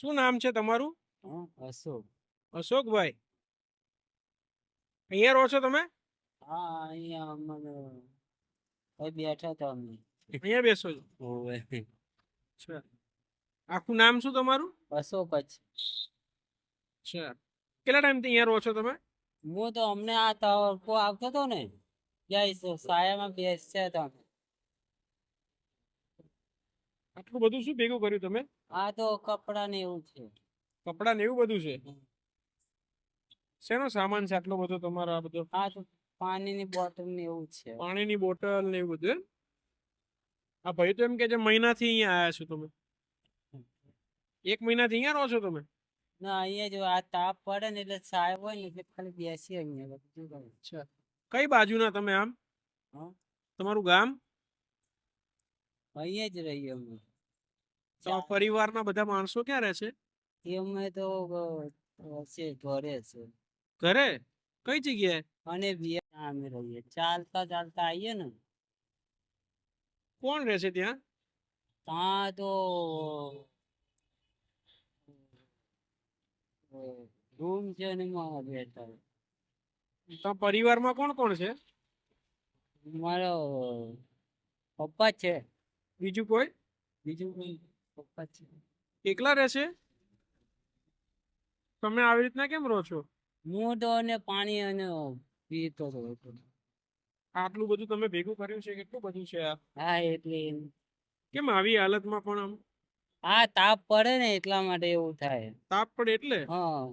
શું નામ છે તમારું? હં, અશોક. અશોકભાઈ. અહીંયા રહો છો તમે? હા અહીંયા અમને અહીં બેઠા હતા અમે. અહીંયા બેસો છો. હોવે અચ્છા. આખું નામ શું તમારું? અશોક જ. અચ્છા. કેટલા ટાઈમથી અહીંયા રહો છો તમે? હું તો અમને આ તડકો આવતો હતો ને ત્યાં સ- સાયામાં બેસ્યા હતા અમે. આટલું બધું શું ભેગું કર્યું તમે? આ તો કપડા ને એવું છે. કપડાં ને એવું બધું છે? શેનો સામાન છે આટલો બધો તમારો આ બધો? આ તો પાણીની બોટલ ને એવું છે. પાણીની બોટલ ને એવું બધું આ ભાઈ તો એમ કે છે મહિનાથી અહીંયા આવ્યા છો તમે. એક મહિનાથી અહીંયા રહો છો તમે? ના અહીંયા જો આ તાપ પડે ને એટલે સાહેબ હોય ને એટલે ખાલી બેસી અહીંયા બધું. અચ્છા. કઈ બાજુના તમે આમ? તમારું ગામ? અહીંયા જ રહીએ અમે. તમારા પરિવારના બધા માણસો ક્યાં રહે છે? એ અમે તો છે ઘરે છે. ઘરે? કઈ જગ્યાએ? અને બે અમે રહીએ. ચાલતા ચાલતા આવીએ ને. કોણ રહે છે ત્યાં? ત્યાં તો રૂમ છે ને એમાં બેઠા. તમારા પરિવારમાં કોણ કોણ છે? મારો પપ્પા છે. બીજું કોઈ? બીજું કોઈ એકલા રહે છે તમે આવી રીતના કેમ રહો છો? હું તો અને પાણી અને પીતો હતો આટલું બધું તમે ભેગું કર્યું છે? કેટલું બધું છે આ? હા એટલે કેમ આવી હાલતમાં પણ આમ? આ તાપ પડે ને એટલા માટે એવું થાય. તાપ પડે એટલે? હા.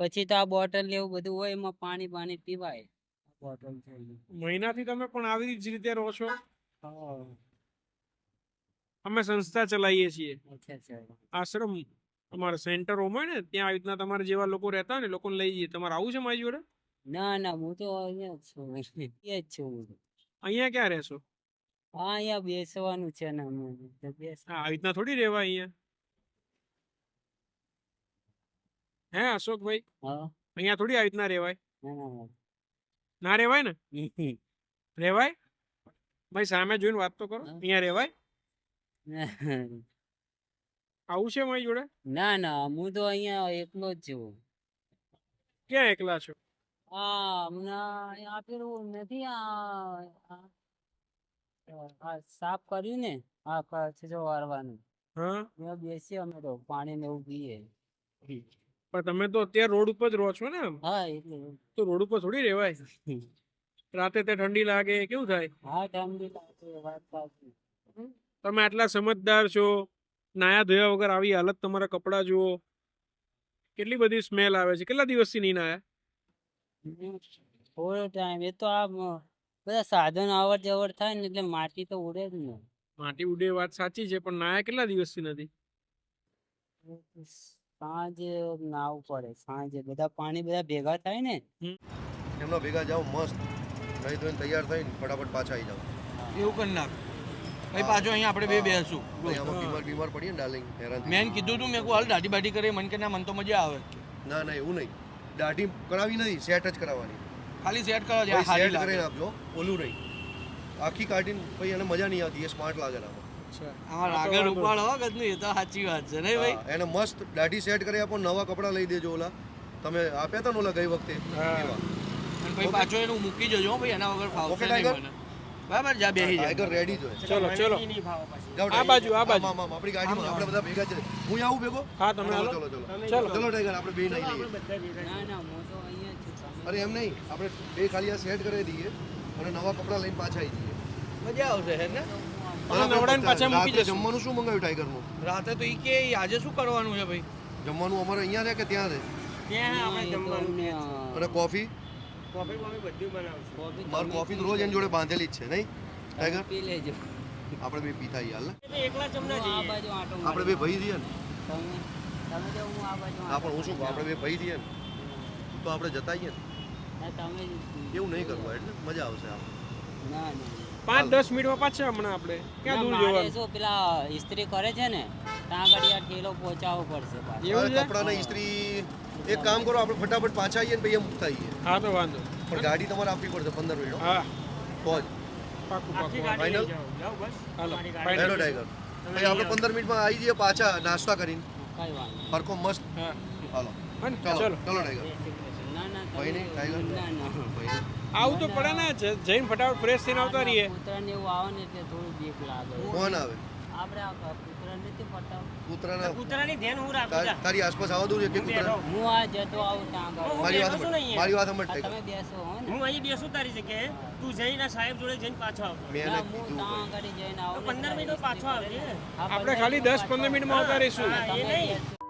પછી તો આ બોટલ ને એવું બધું હોય એમાં પાણી પાણી પીવાય. બોટલ મહિનાથી તમે પણ આવી જ રીતે રહો છો? હા. અમે સંસ્થા ચલાવીએ છીએ. આશ્રમ અમારા સેન્ટર હોય ને ત્યાં આવી રીતના તમારા જેવા લોકો રહેતા હોય ને લોકોને લઈ જઈએ. તમારે આવું છે મારી જોડે? ના ના હું તો અહીંયા જ છું. અહીંયા જ છું અહીંયા ક્યાં રહેશો? હા અહીંયા બેસવાનું છે ને હા આવી રીતના થોડી રહેવાય અહીંયા. હે અશોકભાઈ? હા. અહીંયા થોડી આવી રીતના રહેવાય. ના રહેવાય ને? રહેવાય? ભાઈ સામે જોઈને વાત તો કરો. અહીંયા રહેવાય? આવું છે મારી જોડે? ના ના હું તો અહીંયા એકલો જ છું. ક્યાં એકલા છો? આ હમણાં આ પેલું નથી આ સાફ કર્યું ને આ પાછું જો વારવાનું. હા? એમાં બેસી અમે તો પાણી ને એવું પીએ. પણ તમે તો અત્યારે રોડ ઉપર જ રહો છો ને. હા એટલે. તો રોડ ઉપર થોડી રહેવાય. રાતે તે ઠંડી લાગે કેવું થાય? હા ઠંડી લાગે વાત સાચી. તમે આટલા સમજદાર છો નાયા ધોયા વગર આવી હાલત તમારા કપડાં જુઓ. કેટલી બધી સ્મેલ આવે છે. કેટલા દિવસથી નહીં નાયા. થોડો ટાઈમ એ તો આ બધા સાધન અવર જવર થાય ને એટલે માટી તો ઉડે જ ને. માટી ઉડે વાત સાચી છે પણ નાયા કેટલા દિવસથી નથી? સાંજે નાવું પડે સાંજે. બધા પાણી બધા ભેગા થાય ને. એમનો ભેગા જાઓ મસ્ત. નહીં ધોઈને તૈયાર થઈને ફટાફટ પાછા આવી જાઓ. એવું કરી નાખ. ભાઈ પાછો અહીંયા આપણે બે બેસું. બીમાર બીમાર પડીએ ને ડાર્લિંગ હેરાન મેં કીધું તું મેં કહું હાલ દાઢી બાઢી કરે મને કે ના મન તો મજા આવે. ના ના એવું નહીં. દાઢી કરાવી નથી સેટ જ કરાવવાની. ખાલી સેટ કરો હારી સેટ કરીને આપજો ઓલું નહીં. આખી કાઢીને ભાઈ એને મજા નહીં આવતી એ સ્માર્ટ લાગે રૂપાળો હો ગજનું એ તો સાચી વાત છે નહીં ભાઈ? એને મસ્ત દાઢી સેટ કરી આપો નવા કપડાં લઈ દેજો ઓલા. તમે આપ્યા હતા ને ઓલા ગઈ વખતે? એવા. અને ભાઈ પાછો એનું મૂકી જજો હો ભાઈ એના વગર ફાવશે નહીં મને. બરાબર જા બેહી જા. આગળ રેડી જો ચલો ચલો. આ બાજુ, આ બાજુ. આમ, આમ, આમ, આપણી ગાડીમાં આપણે બધા ભેગા છે. હું આવું ભેગો? હા તમે ચલો ચલો. ચલો ચલો ટાઈગર આપણે બે નહીં લઈએ. ના ના હું તો અહીંયા અરે એમ નહીં. આપણે બે ખાલી આ સેટ કરી દઈએ અને નવા કપડાં લઈને પાછા આવી જઈએ. મજા આવશે હે ને? જમવાનું શું મંગાવ્યું ટાઈગરનું? રાતે તો ઈ કે આજે શું કરવાનું છે ભાઈ? જમવાનું અમારે અહીંયા છે કે ત્યાં છે ના, એ તો અમને, અ, કોફી કોફી બધું બનાવું કોફી તો રોજ એની જોડે બાંધેલી જ છે નહીં? ટાઈગર? પી લેજો. આપણે બે પીતા આવીએ હાલ ને. જઈએ. આ બાજુ આટો આપણે બે ભાઈ જઈએ ને? તમે તમે જો હું આ બાજુ હા પણ હું શું આપણે બે ભાઈ જઈએ ને? તો આપણે જતા આવીએ ને? તમે એવું નહીં કરવું એટલે મજા આવશે આપણે ના ના. પાંચ દસ મિનિટમાં પાછા હમણાં આપણે. ક્યાં દૂર ના, મારે જવાનું? શું પેલા ઇસ્ત્રી કરે છે ને ત્યાં આગળ આ ઠેલો પહોંચાડવો પડશે પાછો. એવું હવે છે? કપડાને ઇસ્ત્રી એક કામ કરો આપણે ફટાફટ પાછા આવીએ ને પછી એમ મૂકતા આવીએ. હા તો વાંધો. પણ ગાડી તમારે આપવી પડશે પંદર મિનિટ. હો. હા તો જ. પાકું પાકું. ફાઇનલ હાલો. હેલો ફાઇનલ ટાઈગર પછી આપણે પંદર મિનિટમાં આવી જઈએ પાછા નાસ્તા કરીને. કઈ વાંધો નહીં. હરખો મસ્ત. હા. હાલો. હા ને? ચલો. ચલો ચલો ટાઈગર નહીં, ટાઈગર? આવું તો પડે ને છે જઈને ફટાફટ ફ્રેશ થઈને આવતા રહીએ. કૂતરાને એવું આવે ને એટલે થોડું બીક લાગે. કોણ આવે? આપણે આ કૂતરા નથી પડતા કૂતરાના કૂતરાની ધ્યાન હું રાખું તારી આસપાસ આવવા દઉં કે કૂતરા હું આ જતો આવું ત્યાં મારી વાત મારી વાત સમજ તમે બેસો હું અહીં બેસું તારી જગ્યાએ. તું જઈને સાહેબ જોડે જઈને પાછો આવ. મેં હું કીધું ત્યાં આગળ જઈને આવું 15 મિનિટ પાછો આવજે. આપણે ખાલી દસ પંદર મિનિટમાં આવતા રહીશું. એ નહીં.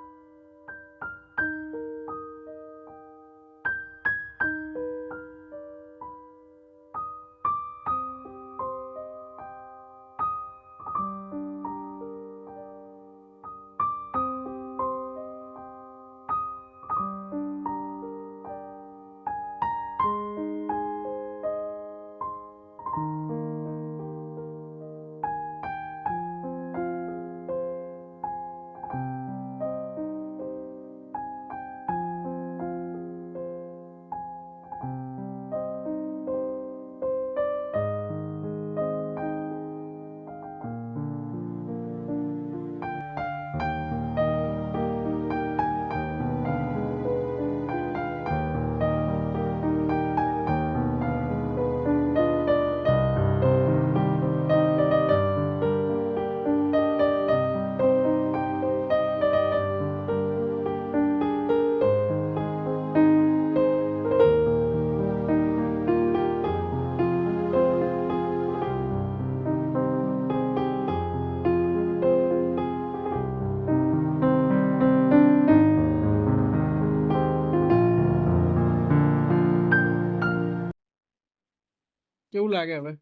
કેવું લાગે હવે?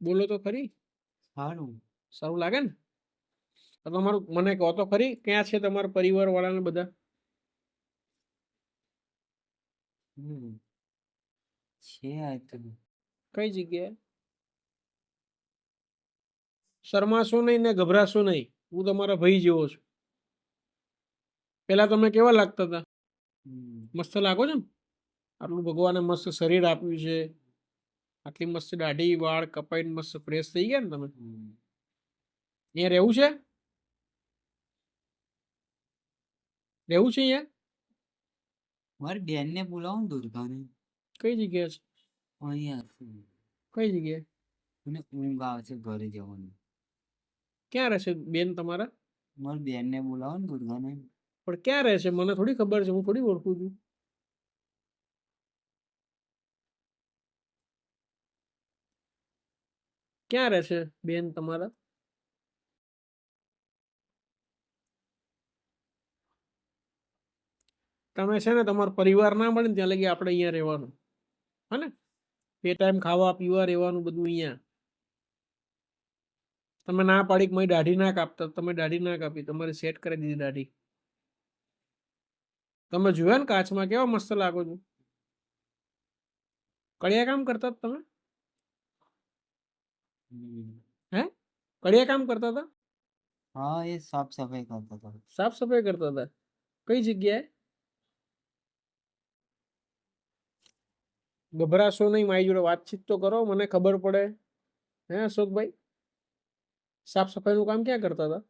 બોલો તો ખરી. સારું. સારું લાગે ને? તો તમારું મને કહો તો ખરી ક્યાં છે તમારા પરિવાર વાળાને બધા છે કઈ જગ્યાએ? શરમાશો નહીં ને ગભરાશો નહીં. હું તમારા ભાઈ જેવો છું. પેલા તમે કેવા લાગતા હતા? મસ્ત લાગો છો ને? આટલું ભગવાને મસ્ત શરીર આપ્યું છે. આટલી મસ્ત દાઢી વાળ કપાઈને મસ્ત ફ્રેશ થઈ ગયા ને તમે? અહીંયા રહેવું છે? રહેવું છે અહીંયા? મારી બેનને બોલાવો ને દુર્ગાને. કઈ જગ્યા છે? અહીંયા કઈ જગ્યાએ? મને ઊંઘ આવે છે ઘરે જવાની. ક્યાં રહેશે બેન તમારા? મારી બેનને બોલાવો ને દુર્ગાને. પણ ક્યાં રહે છે? મને થોડી ખબર છે હું થોડી ઓળખું છું. ક્યાં રહે છે બેન તમારા? તમે છે ને તમારો પરિવાર ના મળે ને ત્યાં લગી આપણે અહીંયા રહેવાનું. હે ને? બે ટાઈમ ખાવા, પીવા, રહેવાનું બધું અહીંયા. તમે ના પાડી મારી દાઢી ના કાપતા, તમે દાઢી ના કાપી, તમારે સેટ કરી દીધી દાઢી. તમે જોયા ને કાચમાં કેવા મસ્ત લાગો છો? કડિયા કામ કરતા તમે? હમ. કડિયા કામ કરતા હતા? હા એ સાફ સફાઈ કરતા હતા. સાફ સફાઈ કરતા હતા? કઈ જગ્યાએ? ગભરાશો નહીં મારી જોડે વાતચીત તો કરો મને ખબર પડે. હે અશોકભાઈ? સાફ સફાઈનું કામ ક્યાં કરતા હતા.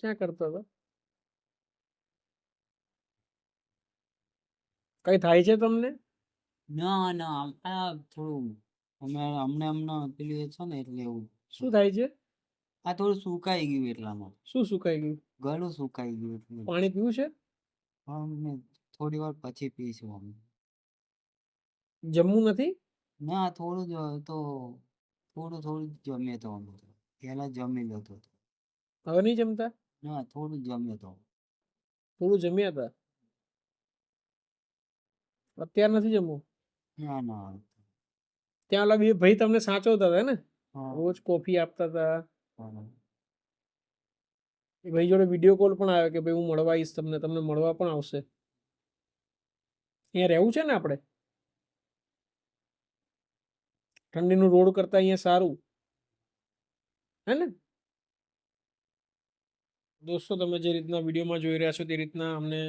ક્યાં કરતા હતા? કઈ થાય છે તમને? ના ના આ થોડું અમે અમને અમને પેલું છે ને એટલે એવું. શું થાય છે? આ થોડું સુકાઈ ગયું એટલામાં. શું સુકાઈ ગયું? ગળું સુકાઈ ગયું એટલે. પાણી પીવું છે? હા, અમે થોડી વાર પછી પીશું અમે. જમવું નથી? ના થોડું જ તો થોડું થોડું જ જમીએ તો અમે. પહેલા જમી લેતો હતો. હવે નહીં જમતા? ના થોડું જ જમ્યો તો થોડું જમ્યા હતા? અત્યાર નથી જમવું? ના ના. ત્યાં ઓલા બે ભાઈ તમને સાચવતા હતા ને? રોજ કોફી આપતા હતા. એ ભાઈ જોડે વીડિયો કોલ પણ આવ્યો કે ભાઈ હું મળવા આવીશ તમને તમને મળવા પણ આવશે. અહીંયા રહેવું છે ને આપણે? ઠંડીનું રોડ કરતા અહીંયા સારું. હે ને? દોસ્તો તમે જે રીતના વિડીયોમાં જોઈ રહ્યા છો તે રીતના અમને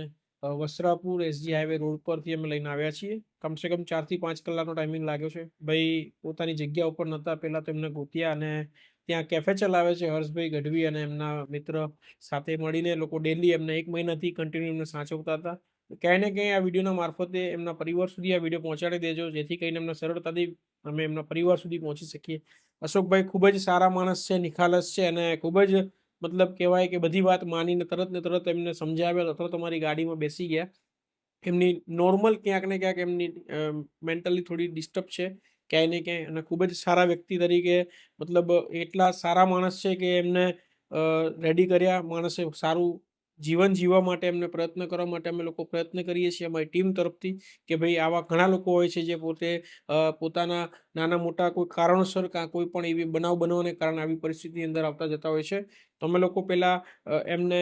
વસ્ત્રાપુર એસજી હાઈવે રોડ પરથી અમે લઈને આવ્યા છીએ. કમસે કમ ચારથી પાંચ કલાકનો ટાઈમિંગ લાગ્યો છે. ભાઈ, પોતાની જગ્યા ઉપર નહોતા. પહેલાં તો એમને ગોત્યા અને ત્યાં કેફે ચલાવે છે હર્ષભાઈ ગઢવી અને એમના મિત્ર સાથે મળીને લોકો ડેલી એમને એક મહિનાથી કન્ટિન્યુ એમને સાચવતા હતા. ક્યાંય ને ક્યાંય આ વિડીયોના મારફતે એમના પરિવાર સુધી આ વીડિયો પહોંચાડી દેજો, જેથી કરીને એમને સરળતાથી અમે એમના પરિવાર સુધી પહોંચી શકીએ. અશોકભાઈ ખૂબ જ સારા માણસ છે, નિખાલસ છે અને ખૂબ જ મતલબ કહેવાય કે બધી વાત માનીને તરત ને તરત એમને સમજાવ્યા તરત અમારી ગાડીમાં બેસી ગયા. એમની નોર્મલ ક્યાંક ને ક્યાંક એમની મેન્ટલી થોડી ડિસ્ટર્બ છે. ક્યાંય ને ક્યાંય અને ખૂબ જ સારા વ્યક્તિ તરીકે મતલબ એટલા સારા માણસ છે કે એમને રેડી કર્યા. માણસે સારું જીવન જીવવા માટે એમને પ્રયત્ન કરવા માટે અમે લોકો પ્રયત્ન કરીએ છીએ અમારી ટીમ તરફથી કે ભાઈ આવા ઘણા લોકો હોય છે જે પોતે પોતાના નાના મોટા કોઈ કારણોસર કાં કોઈ પણ એવી બનાવ બનવાને કારણે આવી પરિસ્થિતિની અંદર આવતા જતા હોય છે. તો અમે લોકો પહેલાં એમને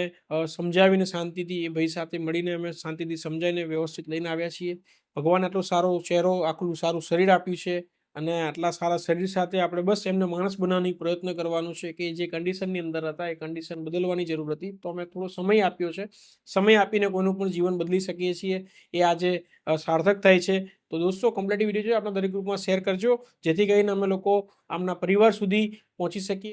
સમજાવીને શાંતિથી એ ભાઈ સાથે મળીને અમે શાંતિથી સમજાવીને વ્યવસ્થિત લઈને આવ્યા છીએ. ભગવાન આટલો સારો ચહેરો, આખલું સારું શરીર આપ્યું છે. અને આટલા સારા શરીર સાથે આપણે બસ એમને માણસ બનાવવાની પ્રયત્ન કરવાનું છે કે જે કન્ડિશનની અંદર હતા, એ કન્ડિશન બદલવાની જરૂર હતી. તો અમે થોડો સમય આપ્યો છે. સમય આપીને કોઈનું પણ જીવન બદલી શકીએ છીએ. એ આજે સાર્થક થાય છે. તો દોસ્તો કમ્પ્લીટ વીડિયો જો આપણા દરેક ગ્રુપમાં શેર કરજો. જેથી કરીને અમે લોકો આમના પરિવાર સુધી પહોંચી શકીએ.